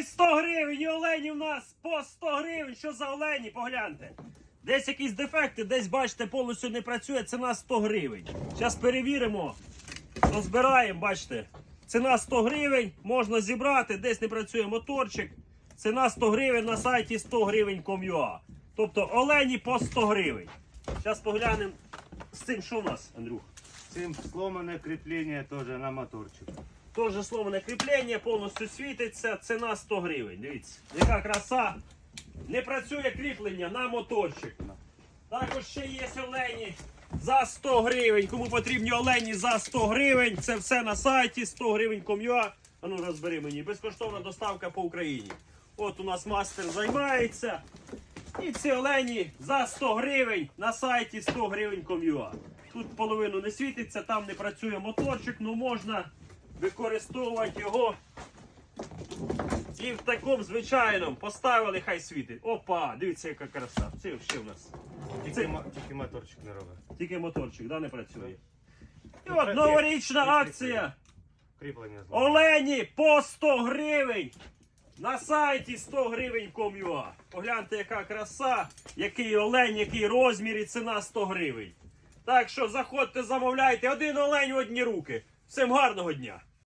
І 100 гривень, і олені в нас по 100 гривень. Що за олені? Погляньте. Десь якісь дефекти, десь бачите, повністю не працює. Ціна 100 гривень. Зараз перевіримо. Розбираємо, бачите. Ціна 100 гривень, можна зібрати, десь не працює моторчик. Ціна 100 гривень на сайті 100 гривень. Тобто олені по 100 гривень. Зараз поглянемо з цим, що в нас, Андрюх. Цим сломане кріплення теж на моторчик. Теж сломане кріплення, повністю світиться, ціна 100 гривень. Дивіться, яка краса. Не працює кріплення на моторчик. Також ще є олені за 100 гривень. Кому потрібні олені за 100 гривень. Це все на сайті 100 гривень ком'юа. А ну розбери мені. Безкоштовна доставка по Україні. От у нас мастер займається. І ці олені за 100 гривень на сайті 100 гривень ком'юа. Тут половину не світиться, там не працює моторчик, ну можна використовувати його. І в такому звичайному поставили, хай світить. Опа, дивіться, яка краса. Це ще в нас. Тільки, Це- тільки моторчик не робить. Тільки моторчик, да, не працює. І Ну, от новорічна акція. Кріплення. Олені по 100 гривень. На сайті 100 гривень ком'юа. Погляньте, яка краса, який олень, який розмір і ціна 100 гривень. Так що заходьте, замовляйте один олень в одні руки. Всім гарного дня!